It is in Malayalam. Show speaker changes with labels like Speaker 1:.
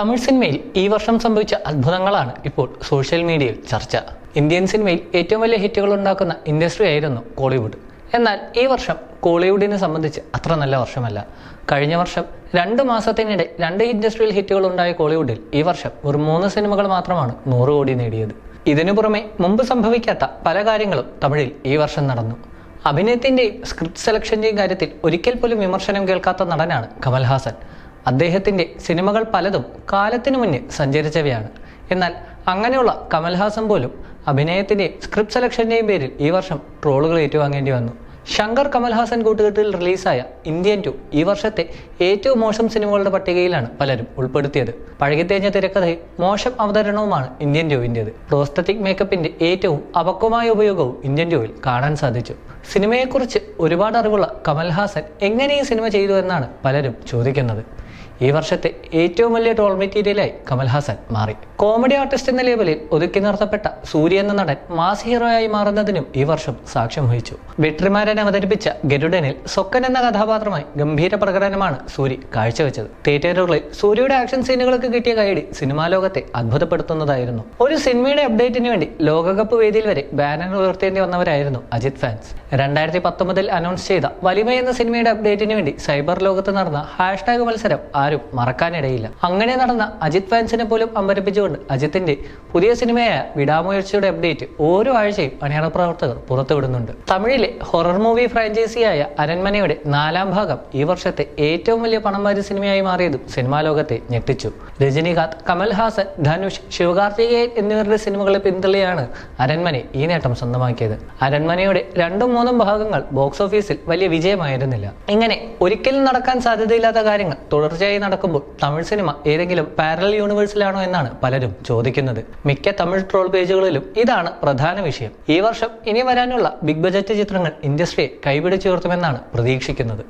Speaker 1: തമിഴ് സിനിമയിൽ ഈ വർഷം സംഭവിച്ച അത്ഭുതങ്ങളാണ് ഇപ്പോൾ സോഷ്യൽ മീഡിയയിൽ ചർച്ച. ഇന്ത്യൻ സിനിമയിൽ ഏറ്റവും വലിയ ഹിറ്റുകൾ ഉണ്ടാക്കുന്ന ഇൻഡസ്ട്രി ആയിരുന്നു കോളിവുഡ്. എന്നാൽ ഈ വർഷം കോളിവുഡിനെ സംബന്ധിച്ച് അത്ര നല്ല വർഷമല്ല. കഴിഞ്ഞ വർഷം രണ്ട് മാസത്തിനിടെ രണ്ട് ഇൻഡസ്ട്രിയൽ ഹിറ്റുകൾ ഉണ്ടായ കോളിവുഡിൽ ഈ വർഷം ഒരു മൂന്ന് സിനിമകൾ മാത്രമാണ് നൂറ് കോടി നേടിയത്. ഇതിനു പുറമെ മുമ്പ് സംഭവിക്കാത്ത പല കാര്യങ്ങളും തമിഴിൽ ഈ വർഷം നടന്നു. അഭിനയത്തിന്റെയും സ്ക്രിപ്റ്റ് സെലക്ഷന്റെയും കാര്യത്തിൽ ഒരിക്കൽ പോലും വിമർശനം കേൾക്കാത്ത നടനാണ് കമൽഹാസൻ. അദ്ദേഹത്തിന്റെ സിനിമകൾ പലതും കാലത്തിനു മുന്നേ സഞ്ചരിച്ചവയാണ്. എന്നാൽ അങ്ങനെയുള്ള കമൽഹാസൻ പോലും അഭിനയത്തിന്റെയും സ്ക്രിപ്റ്റ് സെലക്ഷന്റെയും പേരിൽ ഈ വർഷം ട്രോളുകൾ ഏറ്റുവാങ്ങേണ്ടി വന്നു. ശങ്കർ കമൽഹാസൻ കൂട്ടുകെട്ടിൽ റിലീസായ ഇന്ത്യൻ ടു ഈ വർഷത്തെ ഏറ്റവും മോശം സിനിമകളുടെ പട്ടികയിലാണ് പലരും ഉൾപ്പെടുത്തിയത്. പഴകിത്തേഞ്ഞ തിരക്കഥയും മോശം അവതരണവുമാണ് ഇന്ത്യൻ ടുവിന്റെത് പ്രോസ്തറ്റിക് മേക്കപ്പിന്റെ ഏറ്റവും അപക്വമായ ഉപയോഗവും ഇന്ത്യൻ ടുവിൽ കാണാൻ സാധിച്ചു. സിനിമയെക്കുറിച്ച് ഒരുപാട് അറിവുള്ള കമൽഹാസൻ എങ്ങനെ ഈ സിനിമ ചെയ്തു എന്നാണ് പലരും ചോദിക്കുന്നത്. ഈ വർഷത്തെ ഏറ്റവും വലിയ ടോൾ മെറ്റീരിയലായി കമൽഹാസൻ മാറി. കോമഡി ആർട്ടിസ്റ്റ് എന്ന ലേബലിൽ ഒതുക്കി നിർത്തപ്പെട്ട സൂര്യ എന്ന നടൻ മാസ് ഹീറോയായി മാറുന്നതിനും ഈ വർഷം സാക്ഷ്യം വഹിച്ചു. വെട്രിമാരൻ അവതരിപ്പിച്ച ഗരുഡനിൽ സൊക്കൻ എന്ന കഥാപാത്രമായി ഗംഭീര പ്രകടനമാണ് സൂര്യ കാഴ്ചവെച്ചത്. തിയേറ്ററുകളിൽ സൂര്യയുടെ ആക്ഷൻ സീനുകൾക്ക് കിട്ടിയ കൈയടി സിനിമാ ലോകത്തെ അത്ഭുതപ്പെടുത്തുന്നതായിരുന്നു. ഒരു സിനിമയുടെ അപ്ഡേറ്റിന് വേണ്ടി ലോകകപ്പ് വേദിയിൽ വരെ ബാനർ ഉയർത്തേണ്ടി വന്നവരായിരുന്നു അജിത് ഫാൻസ്. രണ്ടായിരത്തി പത്തൊമ്പതിൽ അനൗൺസ് ചെയ്ത വലിമ എന്ന സിനിമയുടെ അപ്ഡേറ്റിന് വേണ്ടി സൈബർ ലോകത്ത് നടന്ന ഹാഷ്ടാഗ് മത്സരം ആരും മറക്കാനിടയില്ല. അങ്ങനെ നടന്ന അജിത് ഫാൻസിനെ പോലും അമ്പരപ്പിച്ചുകൊണ്ട് അജിത്തിന്റെ പുതിയ സിനിമയായ വിടാമുയർച്ചയുടെ അപ്ഡേറ്റ് ഓരോ ആഴ്ചയും മലയാള പ്രവർത്തകർ പുറത്തുവിടുന്നുണ്ട്. തമിഴിലെ ഹൊറർ മൂവി ഫ്രാഞ്ചൈസിയായ അരൺമനയുടെ നാലാം ഭാഗം ഈ വർഷത്തെ ഏറ്റവും വലിയ പണം വാരി സിനിമയായി മാറിയതും സിനിമാ ലോകത്തെ ഞെട്ടിച്ചു. രജനീകാന്ത് കമൽഹാസൻ ധനുഷ് ശിവകാർത്തികേയൻ എന്നിവരുടെ സിനിമകളെ പിന്തള്ളിയാണ് അരൺമന ഈ നേട്ടം സ്വന്തമാക്കിയത്. അരൺമനയുടെ രണ്ടും മൂന്നും ഭാഗങ്ങൾ ബോക്സ് ഓഫീസിൽ വലിയ വിജയമായിരുന്നില്ല. ഇങ്ങനെ ഒരിക്കലും നടക്കാൻ സാധ്യതയില്ലാത്ത കാര്യങ്ങൾ തുടർച്ചയായി നടക്കുമ്പോൾ തമിഴ് സിനിമ ഏതെങ്കിലും പാരലൽ യൂണിവേഴ്സിലാണോ എന്നാണ് പലരും ചോദിക്കുന്നത്. മിക്ക തമിഴ് ട്രോൾ പേജുകളിലും ഇതാണ് പ്രധാന വിഷയം. ഈ വർഷം ഇനി വരാനുള്ള ബിഗ് ബജറ്റ് ചിത്രങ്ങൾ ഇൻഡസ്ട്രിയെ കൈപിടിച്ചുയർത്തുമെന്നാണ് പ്രതീക്ഷിക്കുന്നത്.